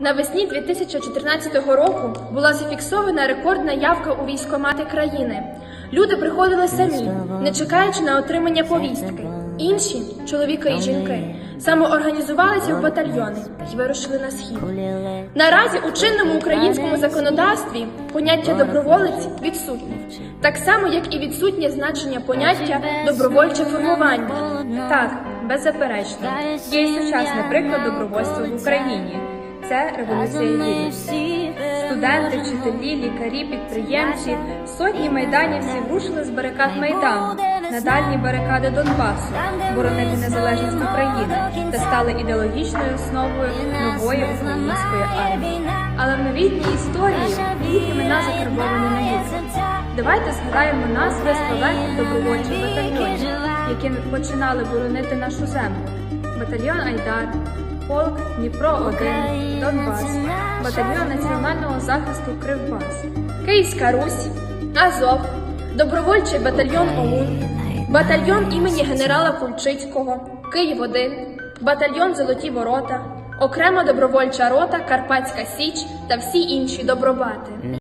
Навесні 2014 року була зафіксована рекордна явка у військомати країни. Люди приходили самі, не чекаючи на отримання повістки. Інші, чоловіки і жінки, самоорганізувалися в батальйони і вирушили на схід. Наразі у чинному українському законодавстві поняття доброволець відсутнє, так само як і відсутнє значення поняття добровольче формування. Так, беззаперечно. Є сучасний приклад добровольства в Україні. Це революція гідності. Студенти, вчителі, лікарі, підприємці, сотні майданівців рушили з барикад Майдану на дальні барикади Донбасу, боронити незалежність України та стали ідеологічною основою нової української армії. Але в новітній історії їх імена закарбовані на віці. Давайте згадаємо назви славетних добровольчих батальйонів, які починали боронити нашу землю. Батальйон Айдар, полк Дніпро 1 Донбас, батальйон національного захисту Кривбас, Київська Русь, Азов, добровольчий батальйон ОУН, батальйон імені генерала Кульчицького, Київ 1 батальйон Золоті Ворота, окрема добровольча рота Карпатська Січ та всі інші добробати.